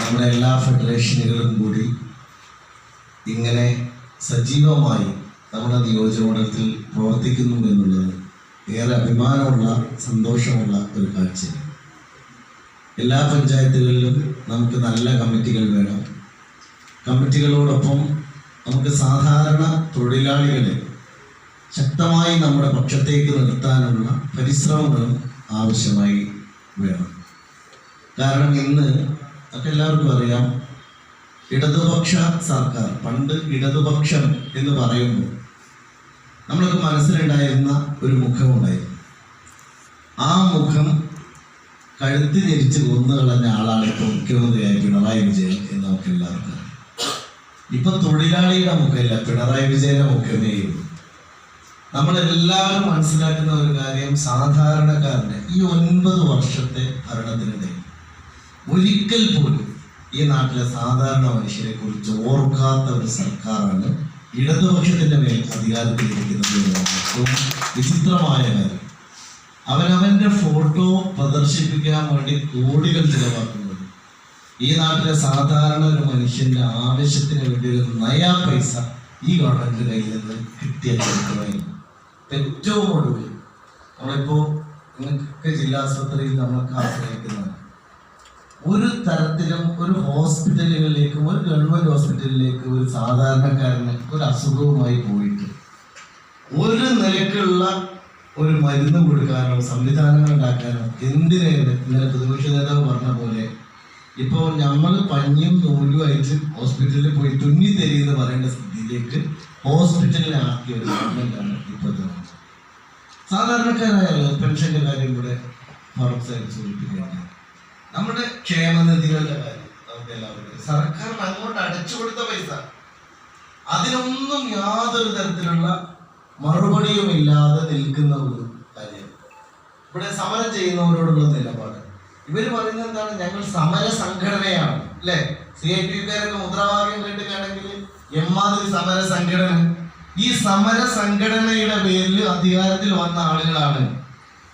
നമ്മുടെ എല്ലാ ഫെഡറേഷനുകളും കൂടി ഇങ്ങനെ സജീവമായി നമ്മുടെ നിയോജകമണ്ഡലത്തിൽ പ്രവർത്തിക്കുന്നു എന്നുള്ളത് ഏറെ അഭിമാനമുള്ള സന്തോഷമുള്ള ഒരു കാഴ്ചയാണ്. എല്ലാ പഞ്ചായത്തുകളിലും നമുക്ക് നല്ല കമ്മിറ്റികൾ വേണം. കമ്മിറ്റികളോടൊപ്പം നമുക്ക് സാധാരണ തൊഴിലാളികളെ ശക്തമായി നമ്മുടെ പക്ഷത്തേക്ക് നിർത്താനുള്ള പരിശ്രമങ്ങളും ആവശ്യമായി വേണം. കാരണം ഇന്ന് ഒക്കെ എല്ലാവർക്കും അറിയാം. ഇടതുപക്ഷ സർക്കാർ പണ്ട് ഇടതുപക്ഷം എന്ന് പറയുമ്പോൾ നമ്മൾക്ക് മനസ്സിലുണ്ടായിരുന്ന ഒരു മുഖമുണ്ടായിരുന്നു. ആ മുഖം കഴുത്തി ഞെരിച്ച് കൊന്നു കളഞ്ഞ ആളാണ് ഇപ്പോൾ മുഖ്യമന്ത്രിയായ പിണറായി വിജയൻ എന്ന് നമുക്ക് എല്ലാവർക്കും ഇപ്പൊ തൊഴിലാളിയുടെ മുഖമില്ല പിണറായി വിജയന്റെ മുഖമേ ഉള്ളൂ നമ്മളെല്ലാവരും മനസ്സിലാക്കുന്ന ഒരു കാര്യം സാധാരണക്കാരന് ഈ ഒൻപത് വർഷത്തെ ഭരണത്തിനിടയിൽ ഒരിക്കൽ പോലും ഈ നാട്ടിലെ സാധാരണ മനുഷ്യരെ കുറിച്ച് ഓർക്കാത്ത ഒരു സർക്കാരാണ് ഇടതുപക്ഷത്തിന്റെ മേൽ അധികാരത്തിലിരിക്കുന്നത് വിചിത്രമായ കാര്യം. അവനവന്റെ ഫോട്ടോ പ്രദർശിപ്പിക്കാൻ വേണ്ടി കോടികൾ ചിലവാക്കുന്നത് ഈ നാട്ടിലെ സാധാരണ ഒരു മനുഷ്യന്റെ ആവശ്യത്തിന് വേണ്ടി ഒരു നയാ പൈസ ഈ ഗവൺമെന്റ് കയ്യിൽ നിന്ന് കിട്ടിയ ഏറ്റവും ഒടുവിൽ നമ്മളിപ്പോ നിങ്ങൾക്ക് ജില്ലാ ആശുപത്രിയിൽ നമ്മളൊക്കെ ആശ്രയിക്കുന്നതാണ്. ഒരു തരത്തിലും ഒരു ഹോസ്പിറ്റലുകളിലേക്കും ഒരു ഗവൺമെന്റ് ഹോസ്പിറ്റലിലേക്ക് ഒരു സാധാരണക്കാരന് ഒരു അസുഖവുമായി പോയിട്ട് ഒരു നിലക്കുള്ള ഒരു മരുന്ന് കൊടുക്കാനോ സംവിധാനങ്ങൾ ഉണ്ടാക്കാനോ എന്തിനേറെ ഇന്നലെ പ്രതിപക്ഷ നേതാവ് പറഞ്ഞ പോലെ ഇപ്പോൾ നമ്മൾ പഞ്ഞിയും നൂലും അയച്ച് ഹോസ്പിറ്റലിൽ പോയി തുന്നി തരിയെന്ന് പറയേണ്ട സ്ഥിതിയിലേക്ക് ഹോസ്പിറ്റലിൽ ആക്കിയ ഒരു ഗവൺമെന്റാണ് ഇപ്പോഴത്തെ സാധാരണക്കാരായ പെൻഷന്റെ കാര്യം കൂടെ ഫറൂഖ് സാഹിബ് സൂചിപ്പിക്കുകയാണ്. നമ്മുടെ ക്ഷേമനിധികളുടെ കാര്യം നമുക്ക് എല്ലാവർക്കും. സർക്കാരിന് അങ്ങോട്ട് അടച്ചു കൊടുത്ത പൈസ. അതിനൊന്നും യാതൊരു തരത്തിലുള്ള മറുപടിയും ഇല്ലാതെ നിൽക്കുന്ന ഒരു കാര്യം ഇവിടെ സമരം ചെയ്യുന്നവരോടുള്ള നിലപാട്. ഇവർ പറയുന്നത് എന്താണ്? ഞങ്ങൾ സമര സംഘടനയാണ് അല്ലെ? സി ഐ പി കാരൊക്കെ മുദ്രാവാക്യം കേട്ടിട്ടാണെങ്കിൽ എമ്മാതിരി സമര സംഘടന. ഈ സമര സംഘടനയുടെ പേരിൽ അധികാരത്തിൽ വന്ന ആളുകളാണ്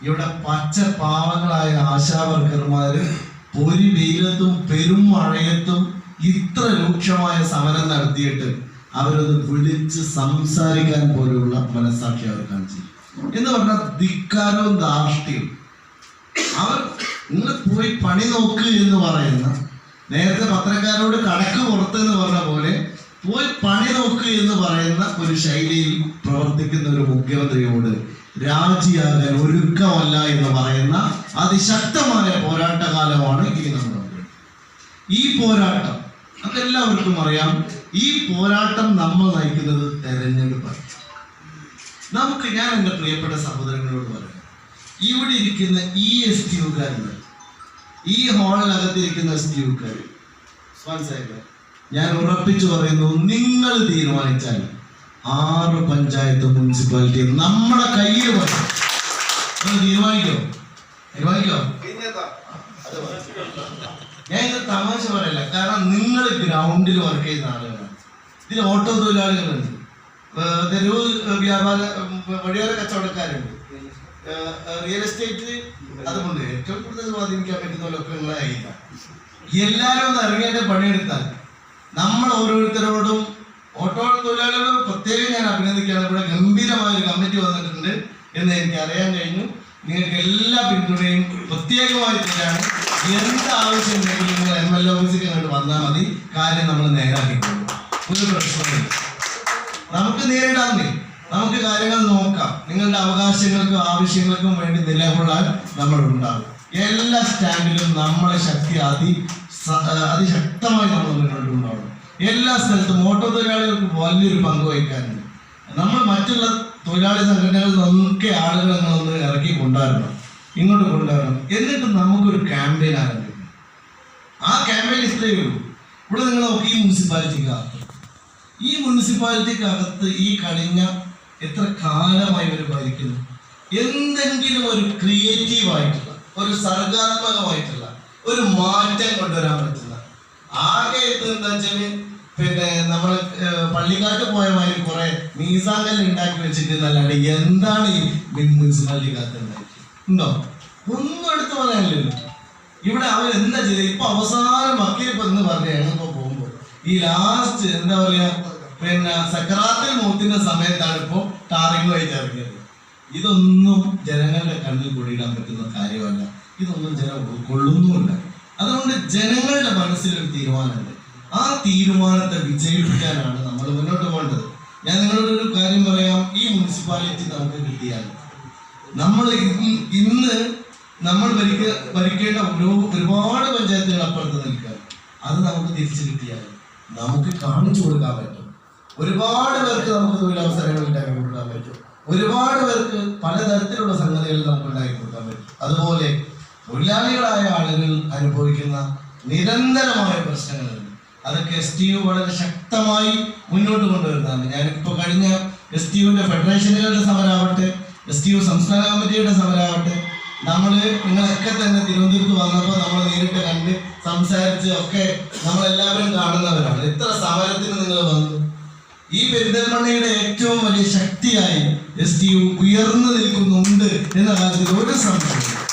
ഇവിടെ പച്ച പാവങ്ങളായ ആശാവർക്കർമാര് പൊരി വെയിലത്തും പെരും മഴയത്തും ഇത്ര രൂക്ഷമായ സമരം നടത്തിയിട്ട് അവരത് വിളിച്ച് സംസാരിക്കാൻ പോലെയുള്ള മനസ്സാക്ഷി അവർ കാണിച്ചു. എന്ന് പറഞ്ഞാൽ ധിക്കാരവും ധാർഷ്ട്യവും. അവർ നിങ്ങൾ പോയി പണി നോക്ക് എന്ന് പറയുന്ന നേരത്തെ പത്രക്കാരോട് കണക്ക് പുറത്ത് എന്ന് പറഞ്ഞ പോലെ പോയി പണി നോക്ക് എന്ന് പറയുന്ന ഒരു ശൈലിയിൽ പ്രവർത്തിക്കുന്ന ഒരു മുഖ്യമന്ത്രിയോട് രാജിയാകാൻ ഒരുക്കമല്ല എന്ന് പറയുന്ന അതിശക്തമായ പോരാട്ട കാലമാണ് ഇനി നമ്മുടെ ഈ പോരാട്ടം അതെല്ലാവർക്കും അറിയാം ഈ പോരാട്ടം നമ്മൾ നയിക്കുന്നത് തെരഞ്ഞെടുപ്പാണ്. നമുക്ക് ഞാൻ എന്റെ പ്രിയപ്പെട്ട സഹോദരങ്ങളോട് പറയാം ഇവിടെ ഇരിക്കുന്ന ഈ എസ് ടി യുക്കാരുണ്ട് ഈ ഹോളിനകത്തിരിക്കുന്ന എസ് ടി യുക്കാർ മനസ്സിലായില്ലേ ഞാൻ ഉറപ്പിച്ചു പറയുന്നു നിങ്ങൾ തീരുമാനിച്ചാൽ ആറ് പഞ്ചായത്ത് മുനിസിപ്പാലിറ്റി നമ്മുടെ കയ്യിൽ വന്നു. തീരുമാനിക്കോ? തീരുമാനിക്കോ? ഞാൻ ഇത് തമാശ പറയല്ല. കാരണം നിങ്ങൾ ഗ്രൗണ്ടിൽ വർക്ക് ചെയ്യുന്ന ആളുകളാണ്. ഇതിൽ ഓട്ടോ തൊഴിലാളികളുണ്ട്. തെരുവ് വ്യാപാര വഴിയോര കച്ചവടക്കാരുണ്ട്. റിയൽ എസ്റ്റേറ്റ് അതുകൊണ്ട് ഏറ്റവും കൂടുതൽ സ്വാധീനിക്കാൻ പറ്റുന്ന ലോക്കങ്ങളായിരിക്കാം എല്ലാവരും ഒന്ന് ഇറങ്ങിയിട്ട് പണിയെടുത്താൽ നമ്മൾ ഓരോരുത്തരോടും ഓട്ടോ തൊഴിലാളികൾ പ്രത്യേകം ഞാൻ അഭിനന്ദിക്കുകയാണ്. ഇവിടെ ഗംഭീരമായ ഒരു കമ്മിറ്റി വന്നിട്ടുണ്ട് എന്ന് എനിക്ക് അറിയാൻ കഴിഞ്ഞു. നിങ്ങൾക്ക് എല്ലാ പിന്തുണയും പ്രത്യേകമായി തരാണ്. എന്ത് ആവശ്യം ഉണ്ടെങ്കിലും നിങ്ങൾ എം എൽ ഓഫീസിൽ കണ്ട് വന്നാൽ മതി. കാര്യം നമ്മൾ നേരാക്കി ഒരു പ്രശ്നമില്ല നമുക്ക് നേരിടാമേ നമുക്ക് കാര്യങ്ങൾ നോക്കാം. നിങ്ങളുടെ അവകാശങ്ങൾക്കും ആവശ്യങ്ങൾക്കും വേണ്ടി നിലകൊള്ളാൻ നമ്മൾ ഉണ്ടാകും. എല്ലാ സ്റ്റാൻഡിലും നമ്മളെ ശക്തി അതി അതിശക്തമായി നമ്മൾ മുന്നോട്ട് കൊണ്ടുപോകണം. എല്ലാ സ്ഥലത്തും ഓട്ടോ തൊഴിലാളികൾക്ക് വലിയൊരു പങ്ക് വഹിക്കാനുണ്ട്. നമ്മൾ മറ്റുള്ള തൊഴിലാളി സംഘടനകളിൽ നിന്നൊക്കെ ആളുകൾ നിങ്ങളൊന്ന് ഇറക്കി കൊണ്ടുവരണം. ഇങ്ങോട്ട് കൊണ്ടുവരണം. എന്നിട്ട് നമുക്കൊരു ക്യാമ്പയിൻ ആരംഭിക്കണം. ആ ക്യാമ്പയിൻ ഇത്രയേ ഉള്ളൂ. ഇവിടെ നിങ്ങൾ നോക്കി ഈ മുനിസിപ്പാലിറ്റിക്കകത്ത് ഈ മുനിസിപ്പാലിറ്റിക്കകത്ത് ഈ കഴിഞ്ഞ എത്ര കാലമായി ഇവർ ഭരിക്കുന്നു? എന്തെങ്കിലും ഒരു ക്രിയേറ്റീവ് ആയിട്ടുള്ള ഒരു സർഗാത്മകമായിട്ടുള്ള ഒരു മാറ്റം കൊണ്ടുവരാൻ പറ്റുന്ന ആകെ എന്താ വെച്ചാൽ പിന്നെ നമ്മൾ പള്ളിക്കാട്ട് പോയ മാതിരി കുറെ മീസാങ്കൽ ഉണ്ടാക്കി വെച്ചിട്ട് എന്നല്ലാണ്ട് എന്താണ് ഈ മുനിസിപ്പാലിറ്റിക്കകത്ത് ഉണ്ടാക്കി ഉണ്ടോ? ഒന്നും എടുത്തു പറയാനില്ലല്ലോ. ഇവിടെ അവർ എന്താ ചെയ്തത് ഇപ്പൊ അവസാനം വക്കീലിപ്പ് എന്ന് പറഞ്ഞു ഞങ്ങളിപ്പോ പോകുമ്പോ ഈ ലാസ്റ്റ് എന്താ പറയാ പിന്നെ സക്രാത്തിൽ മൂത്തിന്റെ സമയത്താണ് ഇപ്പോ ടാറിങ്ങുമായിട്ട് ഇറങ്ങിയത്. ഇതൊന്നും ജനങ്ങളുടെ കണ്ണിൽ പൊടിയിടാൻ പറ്റുന്ന കാര്യമല്ല. ഇതൊന്നും ജനം ഉൾക്കൊള്ളുന്നുമില്ല. അതുകൊണ്ട് ജനങ്ങളുടെ മനസ്സിലൊരു തീരുമാനമുണ്ട്. ആ തീരുമാനത്തെ വിജയിപ്പിക്കാനാണ് നമ്മൾ മുന്നോട്ട് പോകേണ്ടത്. ഞാൻ നിങ്ങളോട് ഒരു കാര്യം പറയാം. ഈ മുനിസിപ്പാലിറ്റി നമുക്ക് കിട്ടിയാൽ. നമ്മൾ ഇന്ന് നമ്മൾ ഭരിക്ക ഭരിക്കേണ്ട ഒരു ഒരുപാട് പഞ്ചായത്തുകൾ അപ്പുറത്ത് നിൽക്കുക അത് നമുക്ക് തിരിച്ചു കിട്ടിയാൽ നമുക്ക് കാണിച്ചു കൊടുക്കാൻ പറ്റും. ഒരുപാട് പേർക്ക് നമുക്ക് തൊഴിലവസരങ്ങൾ ഉണ്ടാക്കി കൊടുക്കാൻ പറ്റും. ഒരുപാട് പേർക്ക് പലതരത്തിലുള്ള സംഗതികൾ നമുക്ക് ഉണ്ടാക്കി കൊടുക്കാൻ പറ്റും. അതുപോലെ തൊഴിലാളികളായ ആളുകൾ അനുഭവിക്കുന്ന നിരന്തരമായ പ്രശ്നങ്ങളുണ്ട്. അതൊക്കെ എസ് ടി യു വളരെ ശക്തമായി മുന്നോട്ട് കൊണ്ടുവരുന്നതാണ് ഞാനിപ്പോൾ കഴിഞ്ഞ എസ് ടി യുവിന്റെ ഫെഡറേഷനുകളുടെ സമരമാവട്ടെ എസ് ടി യു സംസ്ഥാന കമ്മിറ്റിയുടെ സമരമാവട്ടെ നമ്മൾ നിങ്ങളൊക്കെ തന്നെ തിരുവനന്തപുരത്ത് വന്നപ്പോൾ നമ്മൾ നേരിട്ട് കണ്ട് സംസാരിച്ച് ഒക്കെ നമ്മളെല്ലാവരും കാണുന്നവരാണ്. എത്ര സമരത്തിന് നിങ്ങൾ വന്നു? ഈ പെരിന്തൽമണ്ണയുടെ ഏറ്റവും വലിയ ശക്തിയായി എസ് ടി യു ഉയർന്നു നിൽക്കുന്നുണ്ട് എന്ന കാര്യത്തിൽ ഒരു സംശയം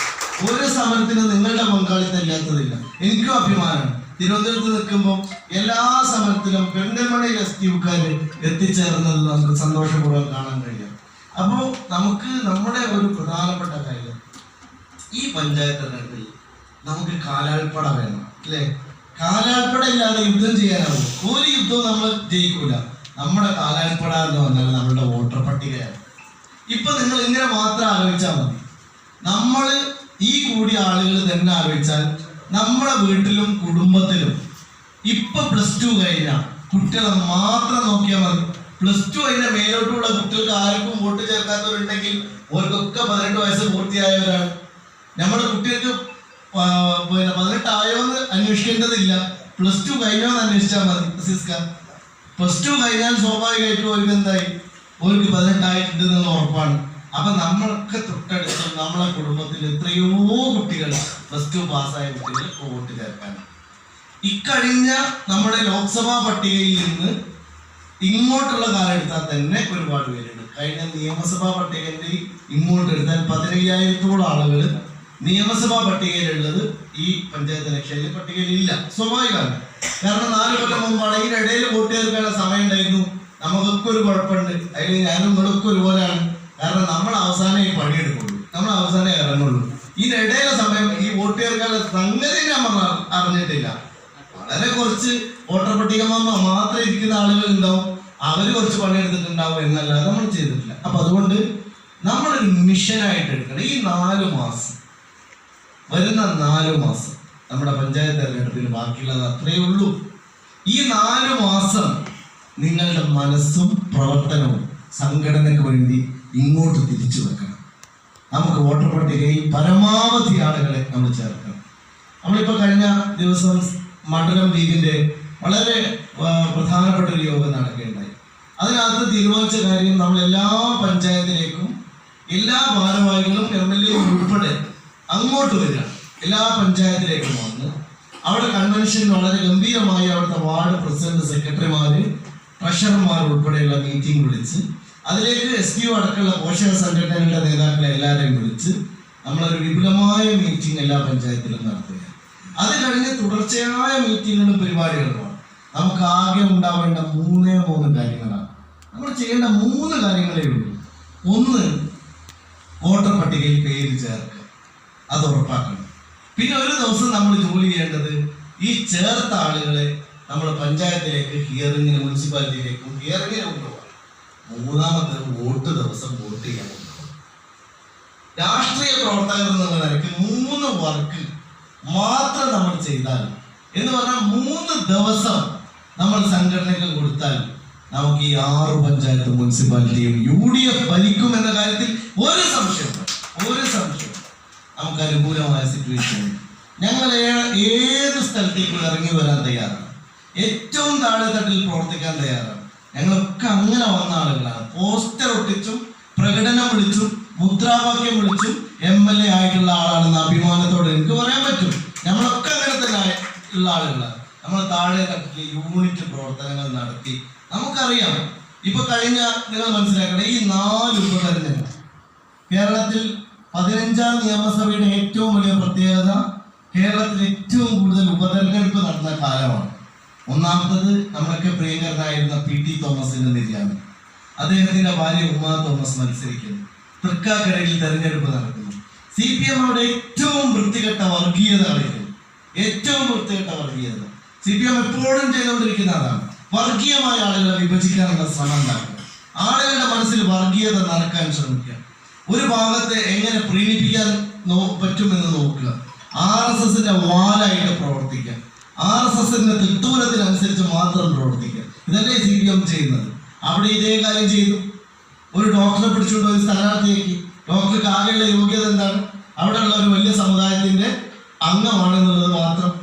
ഒരു സമരത്തിനും നിങ്ങളുടെ പങ്കാളിത്തം ഇല്ലാത്തതില്ല. എനിക്കും അഭിമാനമാണ്. തിരുവനന്തപുരത്ത് നിൽക്കുമ്പോൾ എല്ലാ സമരത്തിലും പെണ്ണമണി എസ് ടിക്കാർ എത്തിച്ചേർന്നത് നമുക്ക് സന്തോഷപൂർവം കാണാൻ കഴിയും. അപ്പോൾ നമുക്ക് നമ്മുടെ ഒരു പ്രധാനപ്പെട്ട കാര്യം ഈ പഞ്ചായത്ത് തെരഞ്ഞെടുപ്പിൽ നമുക്ക് കാലാൾപ്പട വേണം അല്ലേ? കാലാൾപ്പട ഇല്ലാതെ യുദ്ധം ചെയ്യാനാവും ഒരു യുദ്ധവും നമ്മൾ ജയിക്കൂല. നമ്മുടെ കാലാൾപ്പട എന്ന് പറഞ്ഞാൽ നമ്മുടെ വോട്ടർ പട്ടികയാണ്. ഇപ്പൊ നിങ്ങൾ ഇങ്ങനെ മാത്രം ആലോചിച്ചാൽ മതി. നമ്മൾ ഈ കൂടി ആളുകൾ തന്നെ ആലോചിച്ചാൽ നമ്മളെ വീട്ടിലും കുടുംബത്തിലും ഇപ്പൊ പ്ലസ് ടു കഴിഞ്ഞ കുട്ടികളെ മാത്രം നോക്കിയാൽ മതി. പ്ലസ് ടു കഴിഞ്ഞ മേലോട്ടുള്ള കുട്ടികൾക്ക് ആർക്കും വോട്ട് ചേർക്കാത്തവരുണ്ടെങ്കിൽ അവർക്കൊക്കെ പതിനെട്ട് വയസ്സ് പൂർത്തിയായവരാണ്. നമ്മുടെ കുട്ടികൾക്ക് പിന്നെ പതിനെട്ടായോ എന്ന് അന്വേഷിക്കേണ്ടതില്ല. പ്ലസ് ടു കഴിഞ്ഞോ എന്ന് അന്വേഷിച്ചാൽ മതി സിസ്ക. പ്ലസ് ടു കഴിഞ്ഞാൽ സ്വാഭാവികമായിട്ടും അവർക്ക് എന്തായി? അവർക്ക് പതിനെട്ടായിട്ടുണ്ട് ഉറപ്പാണ്. അപ്പൊ നമ്മളൊക്കെ തൊട്ടടുത്ത് നമ്മളെ കുടുംബത്തിൽ എത്രയോ കുട്ടികൾ പ്ലസ് ടു പാസ്സായ കുട്ടികൾ വോട്ട് ചേർക്കാൻ. ഇക്കഴിഞ്ഞ നമ്മുടെ ലോക്സഭാ പട്ടികയിൽ നിന്ന് ഇങ്ങോട്ടുള്ള കാലം എടുത്താൽ തന്നെ ഒരുപാട് പേരുണ്ട്. കഴിഞ്ഞ നിയമസഭാ പട്ടികയിൽ ഇങ്ങോട്ട് എടുത്താൽ പതിനയ്യായിരത്തോളം ആളുകൾ നിയമസഭാ പട്ടികയിലുള്ളത് ഈ പഞ്ചായത്ത് ഇലക്ഷനിൽ പട്ടികയിൽ ഇല്ല സ്വാഭാവികമാണ്. കാരണം നാല് കൊല്ലം മുമ്പാണ് ഇതിനിടയിൽ വോട്ട് ചേർക്കാനുള്ള സമയം ഉണ്ടായിരുന്നു. നമുക്കൊക്കെ ഒരു കുഴപ്പമുണ്ട്. അതിൽ ഞാനും നിങ്ങളൊക്കെ ഒരുപോലെയാണ്. കാരണം നമ്മൾ അവസാനം ഈ പണിയെടുക്കുള്ളൂ നമ്മൾ അവസാനം ഇറങ്ങുള്ളൂ. ഇതിനിടയിലെ സമയം ഈ വോട്ട് ചേർക്കാനുള്ള സംഗതി നമ്മൾ അറിഞ്ഞിട്ടില്ല. വളരെ കുറച്ച് വോട്ടർ പട്ടിക മാത്രം ഇരിക്കുന്ന ആളുകൾ ഉണ്ടാവും. അവർ കുറച്ച് പണിയെടുത്തിട്ടുണ്ടാവും എന്നല്ലാതെ നമ്മൾ ചെയ്തിട്ടില്ല. അപ്പൊ അതുകൊണ്ട് നമ്മളൊരു മിഷനായിട്ട് എടുക്കണം. ഈ നാല് മാസം വരുന്ന നാല് മാസം നമ്മുടെ പഞ്ചായത്ത് തെരഞ്ഞെടുപ്പിൽ ബാക്കിയുള്ളത് അത്രയേ ഉള്ളൂ. ഈ നാല് മാസം നിങ്ങളുടെ മനസ്സും പ്രവർത്തനവും സംഘടനയ്ക്ക് വേണ്ടി ഇങ്ങോട്ട് തിരിച്ചു വെക്കണം. നമുക്ക് വോട്ടർ പട്ടികയിൽ പരമാവധി ആളുകളെ നമ്മൾ ചേർക്കണം. നമ്മളിപ്പോ കഴിഞ്ഞ ദിവസം മണ്ഡലം ലീഗിന്റെ വളരെ പ്രധാനപ്പെട്ട ഒരു യോഗം നടക്കുകയുണ്ടായി. അതിനകത്ത് തീരുമാനിച്ച കാര്യം നമ്മൾ എല്ലാ പഞ്ചായത്തിലേക്കും എല്ലാ ഭാരവാഹികളും എം എൽ എ ഉൾപ്പെടെ അങ്ങോട്ട് വരിക. എല്ലാ പഞ്ചായത്തിലേക്കും വന്ന് അവിടെ കൺവെൻഷൻ വളരെ ഗംഭീരമായി അവിടുത്തെ വാർഡ് പ്രസിഡന്റ് സെക്രട്ടറിമാര് ട്രഷറർമാർ ഉൾപ്പെടെയുള്ള മീറ്റിംഗ് വിളിച്ച് അതിലേക്ക് എസ് ഡി ഒ അടക്കമുള്ള പോഷക സംഘടനകളുടെ നേതാക്കളെ എല്ലാവരെയും വിളിച്ച് നമ്മളൊരു വിപുലമായ മീറ്റിംഗ് എല്ലാ പഞ്ചായത്തിലും നടത്തുക അത് കഴിഞ്ഞ് തുടർച്ചയായ മീറ്റിങ്ങുകളും പരിപാടികളുമാണ് നമുക്ക് ആകെ ഉണ്ടാവേണ്ട മൂന്നേ മൂന്ന് കാര്യങ്ങളാണ്. നമ്മൾ ചെയ്യേണ്ട മൂന്ന് കാര്യങ്ങളേ ഉള്ളൂ. ഒന്ന് വോട്ടർ പട്ടികയിൽ പേര് ചേർക്കുക. അത് ഉറപ്പാക്കണം. പിന്നെ ഒരു ദിവസം നമ്മൾ ജോലി ചെയ്യേണ്ടത് ഈ ചേർത്ത ആളുകളെ നമ്മൾ പഞ്ചായത്തിലേക്ക് ഹിയറിങ്ങിന് മുനിസിപ്പാലിറ്റിയിലേക്കും ഹിയറിങ്ങിന് കൊണ്ടുപോകാം മൂന്നാമത്തെ വോട്ട് ദിവസം വോട്ട് ചെയ്യാൻ രാഷ്ട്രീയ പ്രവർത്തകർ എന്നുള്ള നിലയ്ക്ക് മൂന്ന് വർക്ക് മാത്രം നമ്മൾ ചെയ്താൽ എന്ന് പറഞ്ഞാൽ മൂന്ന് ദിവസം നമ്മൾ സംഘടനയ്ക്ക് കൊടുത്താൽ നമുക്ക് ഈ ആറ് പഞ്ചായത്ത് മുനിസിപ്പാലിറ്റിയും യു ഡി എഫ് ഭരിക്കും എന്ന കാര്യത്തിൽ ഒരു സംശയം ഒരു സംശയം നമുക്ക് അനുകൂലമായ സിറ്റുവേഷൻ ഞങ്ങൾ ഏത് സ്ഥലത്തേക്കും ഇറങ്ങി വരാൻ തയ്യാറാണ്? ഏറ്റവും താഴെ തട്ടിൽ പ്രവർത്തിക്കാൻ തയ്യാറാണ്. ഞങ്ങളൊക്കെ അങ്ങനെ വന്ന ആളുകളാണ്. പോസ്റ്റർ ഒട്ടിച്ചും പ്രകടനം വിളിച്ചും മുദ്രാവാക്യം വിളിച്ചും എം എൽ എ ആയിട്ടുള്ള ആളാണെന്ന് അഭിമാനത്തോടെ എനിക്ക് പറയാൻ പറ്റും. നമ്മളൊക്കെ അങ്ങനെ തന്നെ ഉള്ള ആളുകളാണ്. നമ്മൾ താഴെ തട്ടിൽ യൂണിറ്റ് പ്രവർത്തനങ്ങൾ നടത്തി. നമുക്കറിയാം. ഇപ്പൊ കഴിഞ്ഞ നിങ്ങൾ മനസ്സിലാക്കണം ഈ നാല് ഉപതെരഞ്ഞെടുപ്പ്. കേരളത്തിൽ പതിനഞ്ചാം നിയമസഭയുടെ ഏറ്റവും വലിയ പ്രത്യേകത കേരളത്തിൽ ഏറ്റവും കൂടുതൽ ഉപതെരഞ്ഞെടുപ്പ് നടന്ന കാലമാണ്. ഒന്നാമത്തത് നമ്മളൊക്കെ പ്രിയങ്കരനായിരുന്ന പി ടി തോമസിന്റെ നിര്യാണം. അദ്ദേഹത്തിന്റെ ഭാര്യ ഉമ തോമസ് മത്സരിക്കുന്നു. തൃക്കാക്കരയിൽ തെരഞ്ഞെടുപ്പ് നടക്കുന്നു. സി പി എം അവിടെ ഏറ്റവും വൃത്തികെട്ട വർഗീയത കളിക്കുന്നു ഏറ്റവും വൃത്തികെട്ട വർഗീയത. സി പി എം എപ്പോഴും ചെയ്തുകൊണ്ടിരിക്കുന്ന അതാണ്. വർഗീയമായ ആളുകളെ വിഭജിക്കാനുള്ള ശ്രമം നടക്കുക ആളുകളുടെ മനസ്സിൽ വർഗീയത നടക്കാൻ ശ്രമിക്കുക. ഒരു ഭാഗത്തെ എങ്ങനെ പ്രീണിപ്പിക്കാൻ പറ്റുമെന്ന് നോക്കുക. ആർ എസ് എസിന്റെ വാലായിട്ട് പ്രവർത്തിക്കുക. ആർ എസ് എസിന്റെ തിട്ടൂരത്തിനനുസരിച്ച് മാത്രം പ്രവർത്തിക്കുക. ഇതല്ലേ സി പി എം ചെയ്യുന്നത്. അവിടെ ഇതേ കാര്യം ചെയ്തു. ഒരു ഡോക്ടറെ പിടിച്ചുകൊണ്ട് ഒരു സ്ഥാനാർത്ഥിയാക്കി. ഡോക്ടർക്ക് ആകെയുള്ള യോഗ്യത എന്താണ്? അവിടെയുള്ള ഒരു വലിയ സമുദായത്തിന്റെ അംഗമാണെന്നുള്ളത് മാത്രം.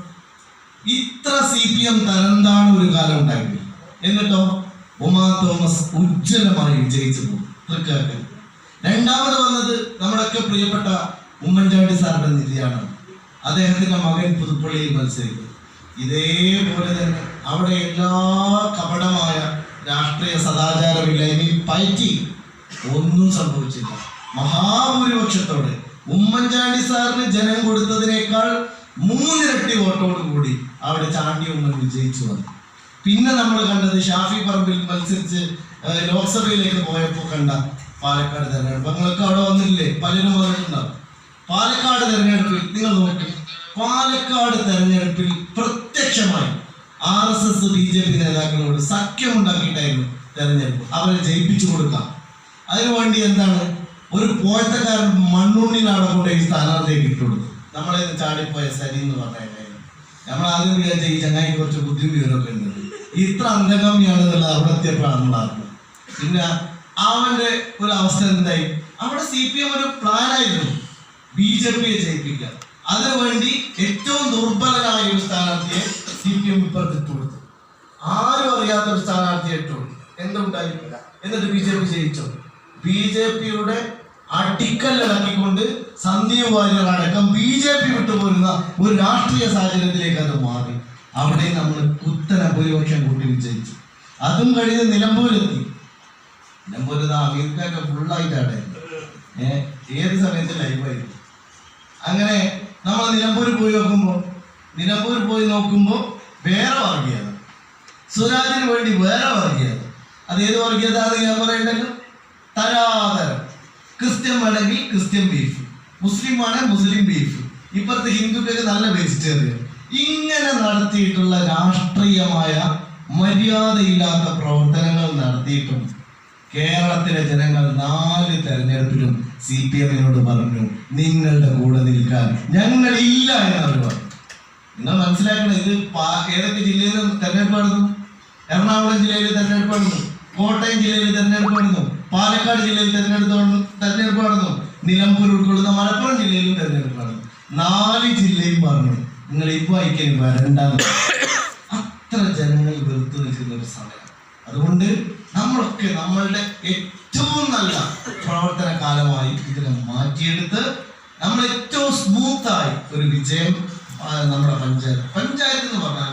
ഇത്ര സി പി എം തരംതാണ് ഒരു കാലം ഉണ്ടായിട്ടില്ല. എന്നിട്ടോ? ഉമാ തോമസ് ഉജ്ജ്വലമായി വിജയിച്ചു പോകും. രണ്ടാമത് വന്നത് നമ്മുടെയൊക്കെ പ്രിയപ്പെട്ട ഉമ്മൻചാണ്ടി സാറിന്റെ നിര്യാണം അദ്ദേഹത്തിന്റെ മകൻ പുതുപ്പള്ളിയിൽ മത്സരിക്കും ഇതേപോലെ തന്നെ അവിടെ എല്ലാ കപടമായ രാഷ്ട്രീയ സദാചാരമില്ലായ്മ പയറ്റി ഒന്നും സംഭവിച്ചില്ല. മഹാഭൂരിപക്ഷത്തോടെ ഉമ്മൻചാണ്ടി സാറിന് ജനം കൊടുത്തതിനേക്കാൾ മൂന്നിരട്ടി വോട്ടോട് കൂടി അവിടെ ചാണ്ടി ഉമ്മൻ വിജയിച്ചു വന്നു. പിന്നെ നമ്മൾ കണ്ടത് ഷാഫി പറമ്പിൽ മത്സരിച്ച് ലോക്സഭയിലേക്ക് പോയപ്പോൾ കണ്ട പാലക്കാട് തെരഞ്ഞെടുപ്പ്. നിങ്ങളൊക്കെ അവിടെ വന്നില്ലേ? പലരും വന്നിട്ടുണ്ടാവും. പാലക്കാട് തെരഞ്ഞെടുപ്പിൽ നിങ്ങൾ നോക്കി പാലക്കാട് തെരഞ്ഞെടുപ്പിൽ പ്രത്യക്ഷമായി R S S B J P നേതാക്കളോട് സഖ്യമുണ്ടാക്കിയിട്ടായിരുന്നു തെരഞ്ഞെടുപ്പ്. അവരെ ജയിപ്പിച്ചു കൊടുക്കാം. അതിനുവേണ്ടി എന്താണ്? ഒരു പോയത്തക്കാരൻ മണ്ണുണ്ണിനാടെ കൊണ്ട് ഈ സ്ഥാനാർത്ഥിയെ കിട്ടുള്ളൂ നമ്മളെ ചാടിപ്പോയ സരി എന്ന് പറഞ്ഞായിരുന്നു നമ്മൾ ആദ്യം വിചാരിച്ച ഈ ചങ്ങായി കുറച്ച് ബുദ്ധിയും വിവരമൊക്കെ ഉണ്ട്. ഇത്ര അന്തഗമ്യാണെന്നുള്ളത് അവിടെ എത്തിയപ്പോഴാണ് നമ്മൾ അറിഞ്ഞത്. പിന്നെ അവന്റെ ഒരു അവസ്ഥ എന്തായി? അവിടെ സി പി എം ഒരു പ്ലാനായിരുന്നു. ബി ജെ പിയെ ജയിപ്പിക്കുക അതിനുവേണ്ടി ഏറ്റവും ദുർബലനായ ഒരു സ്ഥാനാർത്ഥിയെ സി പി എം ഇപ്പുറത്ത് ഇട്ടു കൊടുത്തു ആരും അറിയാത്ത ഒരു സ്ഥാനാർത്ഥിയെ ഇട്ടു. കൊടുത്തു എന്തുണ്ടായില്ല എന്നിട്ട് ബി ജെ പി ജയിച്ചു. ബി ജെ പിയുടെ അടിക്കല്ലിറങ്ങിക്കൊണ്ട് സന്ദീപ് ബി ജെ പി വിട്ടുപോരുന്ന ഒരു രാഷ്ട്രീയ സാഹചര്യത്തിലേക്ക് അത് മാറി. അവിടെ നമ്മൾ കുത്തന ഭൂരിപക്ഷം കൂട്ടി വിജയിച്ചു. അതും കഴിഞ്ഞ് നിലമ്പൂരെത്തി നിലമ്പൂരുന്ന അമീർക്കൊക്കെ ഫുള്ളായിട്ടാണ് ഏത് സമയത്ത് ലൈവായിരുന്നു അങ്ങനെ നമ്മൾ നിലമ്പൂർ പോയി നോക്കുമ്പോൾ നിലമ്പൂർ പോയി നോക്കുമ്പോൾ വേറെ വർഗീയത. സ്വരാജിന് വേണ്ടി വേറെ വർഗീയത. അത് ഏത് വർഗീയത അത് ഞാൻ പറയണ്ടല്ലോ? തരാതരം. ക്രിസ്ത്യൻ വേണമെങ്കിൽ ക്രിസ്ത്യൻ ബീഫ് മുസ്ലിം ആണെങ്കിൽ മുസ്ലിം ബീഫ് ഇപ്പോഴത്തെ ഹിന്ദുക്കൾക്ക് നല്ല വെജിറ്റേറിയൻ ഇങ്ങനെ നടത്തിയിട്ടുള്ള രാഷ്ട്രീയമായ മര്യാദയില്ലാത്ത പ്രവർത്തനങ്ങൾ നടത്തിയിട്ടും കേരളത്തിലെ ജനങ്ങൾ നാല് തെരഞ്ഞെടുപ്പിലും സി പി എമ്മിനോട് പറഞ്ഞു നിങ്ങളുടെ കൂടെ നിൽക്കാൻ ഞങ്ങളില്ല പറഞ്ഞു. നിങ്ങൾ മനസ്സിലാക്കണം ഇത് ഏതൊക്കെ ജില്ലയിൽ തെരഞ്ഞെടുപ്പ് നടന്നു എറണാകുളം ജില്ലയിൽ തെരഞ്ഞെടുപ്പ് നടന്നു കോട്ടയം ജില്ലയിൽ തെരഞ്ഞെടുപ്പ് നടന്നു പാലക്കാട് ജില്ലയിൽ തെരഞ്ഞെടുപ്പ് തെരഞ്ഞെടുപ്പ് നടന്നു നിലമ്പൂർ ഉൾക്കൊള്ളുന്ന മലപ്പുറം ജില്ലയിലും തെരഞ്ഞെടുപ്പ് നടന്നു നാല് ജില്ലയും പറഞ്ഞു നിങ്ങൾ ഇപ്പൊ അയക്കാൻ വരണ്ട അത്ര ജനങ്ങൾ വെറുത്തു നിൽക്കുന്ന ഒരു സമയം. അതുകൊണ്ട് നമ്മളൊക്കെ നമ്മളുടെ ഏറ്റവും നല്ല പ്രവർത്തന കാലമായി ഇതിനെ മാറ്റിയെടുത്ത് നമ്മൾ ഏറ്റവും സ്മൂത്തായി ഒരു വിജയം നമ്മുടെ പഞ്ചായത്ത് പഞ്ചായത്ത് എന്ന് പറഞ്ഞാൽ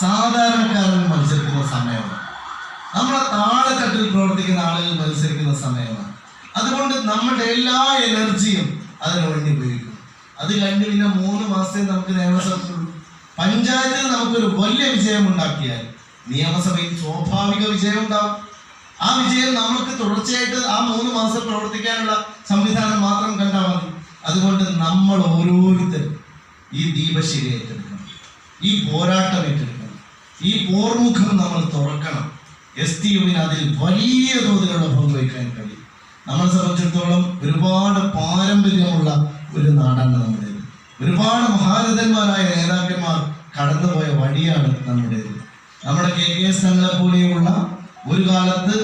സാധാരണക്കാരൻ മത്സരിക്കുന്ന സമയമാണ്. നമ്മുടെ താഴെത്തട്ടിൽ പ്രവർത്തിക്കുന്ന ആളുകൾ മത്സരിക്കുന്ന സമയമാണ്. അതുകൊണ്ട് നമ്മുടെ എല്ലാ എനർജിയും അതിന് വേണ്ടി ഉപയോഗിക്കും. അത് കഴിഞ്ഞ് പിന്നെ മൂന്ന് മാസത്തെ നമുക്ക് നിയമസഭയുള്ളൂ പഞ്ചായത്തിൽ നമുക്കൊരു വലിയ വിജയം ഉണ്ടാക്കിയാൽ നിയമസഭയിൽ സ്വാഭാവിക വിജയം ഉണ്ടാവും. ആ വിജയം നമുക്ക് തുടർച്ചയായിട്ട് ആ മൂന്ന് മാസം പ്രവർത്തിക്കാനുള്ള സംവിധാനം മാത്രം കണ്ടാൽ മതി. അതുകൊണ്ട് നമ്മൾ ഓരോരുത്തരും ഈ ദീപശില ഏറ്റെടുക്കണം ഈ പോരാട്ടം ഏറ്റെടുക്കണം ഈ പോർമുഖം നമ്മൾ തുറക്കണം. എസ് ടി യുവിന് അതിൽ വലിയ തോതിലുള്ള പങ്കുവയ്ക്കാൻ കഴിയും. നമ്മളെ സംബന്ധിച്ചിടത്തോളം ഒരുപാട് പാരമ്പര്യമുള്ള ഒരു നാടാണ് നമ്മുടേത് ഒരുപാട് മഹാരഥന്മാരായ നേതാക്കന്മാർ കടന്നുപോയ വഴിയാണ് നമ്മുടേത് നമ്മുടെ കെ കെ എസ് തങ്ങളെ പോലെയുള്ള ഒരു കാലത്ത്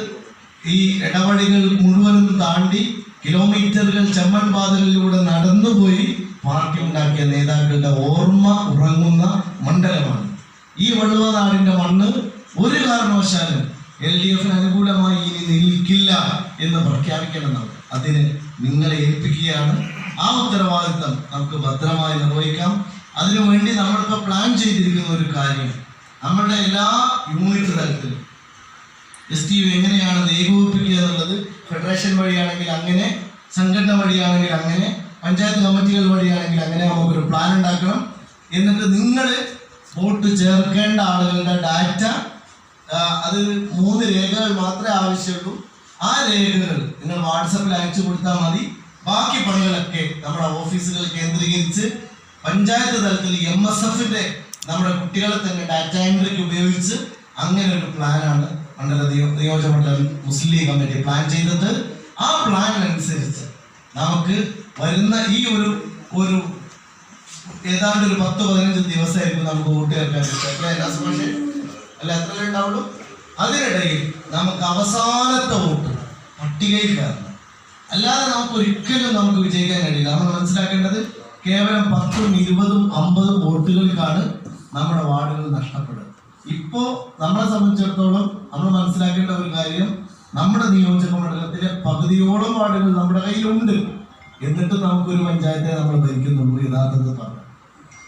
ഈ ഇടവഴികൾ മുഴുവനും താണ്ടി കിലോമീറ്ററുകൾ ചെമ്മൺ പാതകളിലൂടെ നടന്നുപോയി പാർട്ടി ഉണ്ടാക്കിയ നേതാക്കളുടെ ഓർമ്മ ഉറങ്ങുന്ന മണ്ഡലമാണ്. ഈ വള്ളുവനാടിന്റെ മണ്ണ് ഒരു കാരണവശാലും എൽ ഡി എഫിന് അനുകൂലമായി ഇനി നിൽക്കില്ല എന്ന് പ്രഖ്യാപിക്കണം നമുക്ക് അതിന് നിങ്ങളെ ഏൽപ്പിക്കുകയാണ്. ആ ഉത്തരവാദിത്തം നമുക്ക് ഭദ്രമായി നിർവഹിക്കാം. അതിനുവേണ്ടി നമ്മളിപ്പോൾ പ്ലാൻ ചെയ്തിരിക്കുന്ന ഒരു കാര്യം നമ്മളുടെ എല്ലാ യൂണിറ്റ് തലത്തിലും എസ് ടി യു എങ്ങനെയാണ് ഏകോപിപ്പിക്കുക എന്നുള്ളത് ഫെഡറേഷൻ വഴിയാണെങ്കിൽ അങ്ങനെ സംഘടന വഴിയാണെങ്കിൽ അങ്ങനെ പഞ്ചായത്ത് കമ്മിറ്റികൾ വഴിയാണെങ്കിൽ അങ്ങനെ നമുക്കൊരു പ്ലാൻ ഉണ്ടാക്കണം. എന്നിട്ട് നിങ്ങൾ വോട്ട് ചേർക്കേണ്ട ആളുകളുടെ ഡാറ്റ അത് മൂന്ന് രേഖകൾ മാത്രമേ ആവശ്യമുള്ളൂ. ആ രേഖകൾ നിങ്ങൾ വാട്സപ്പിൽ അയച്ചു കൊടുത്താൽ മതി. ബാക്കി പണികളൊക്കെ നമ്മുടെ ഓഫീസുകൾ കേന്ദ്രീകരിച്ച് പഞ്ചായത്ത് തലത്തിൽ എം എസ് എഫിന്റെ നമ്മുടെ കുട്ടികളെ തന്നെ ഡാറ്റ എൻട്രിക്ക് ഉപയോഗിച്ച് അങ്ങനെ ഒരു പ്ലാനാണ് മണ്ഡല നിയോജക നിയോജകമണ്ഡലം മുസ്ലിം ലീഗ് കമ്മിറ്റി പ്ലാൻ ചെയ്തത്. ആ പ്ലാൻ അനുസരിച്ച് നമുക്ക് വരുന്ന ഈ ഒരു ഒരു ഏതാണ്ട് ഒരു പത്ത് പതിനഞ്ച് ദിവസമായിരിക്കും നമുക്ക് വോട്ട് ചേർക്കാൻ പറ്റുക. അല്ലേ എത്ര ഉണ്ടാവുള്ളൂ? അതിനിടയിൽ നമുക്ക് അവസാനത്തെ വോട്ട് പട്ടികയിൽ കയറണം അല്ലാതെ നമുക്ക് ഒരിക്കലും നമുക്ക് വിജയിക്കാൻ കഴിയില്ല. നമ്മൾ മനസ്സിലാക്കേണ്ടത് കേവലം പത്തും ഇരുപതും അമ്പതും വോട്ടുകൾക്കാണ് നമ്മുടെ വാർഡുകൾ നഷ്ടപ്പെടുന്നത്. ഇപ്പോ നമ്മളെ സംബന്ധിച്ചിടത്തോളം നമ്മൾ മനസ്സിലാക്കേണ്ട ഒരു കാര്യം നമ്മുടെ നിയോജക മണ്ഡലത്തിലെ പകുതിയോളം വാർഡുകൾ നമ്മുടെ കയ്യിലുണ്ട്. എന്നിട്ട് നമുക്കൊരു പഞ്ചായത്തെ നമ്മൾ ഭരിക്കുന്നുള്ളൂ യഥാർത്ഥത്തിൽ പറഞ്ഞു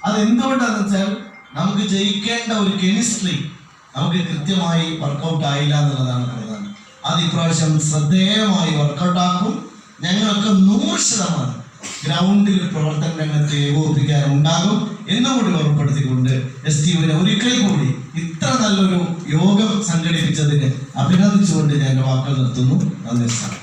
അത് എന്തുകൊണ്ടാന്ന് വെച്ചാൽ നമുക്ക് ജയിക്കേണ്ട ഒരു കെമിസ്ട്രി നമുക്ക് കൃത്യമായി വർക്കൗട്ട് ആയില്ല എന്നുള്ളതാണ് പ്രധാനം. അത് ഇപ്രാവശ്യം ശ്രദ്ധേയമായി വർക്കൗട്ട് ആക്കും. ഞങ്ങളൊക്കെ നൂറ് ശതമാനം ഗ്രൗണ്ടിൽ പ്രവർത്തന രംഗത്ത് ഏകോപിപ്പിക്കാനുണ്ടാകും എന്നുകൂടി ഉറപ്പെടുത്തിക്കൊണ്ട് എസ് ടി ഒരിക്കൽ കൂടി ഇത്ര നല്ലൊരു യോഗം സംഘടിപ്പിച്ചതിന് അഭിനന്ദിച്ചുകൊണ്ട് ഞാൻ വാക്കുകൾ നിർത്തുന്നു. നന്ദി സാർ.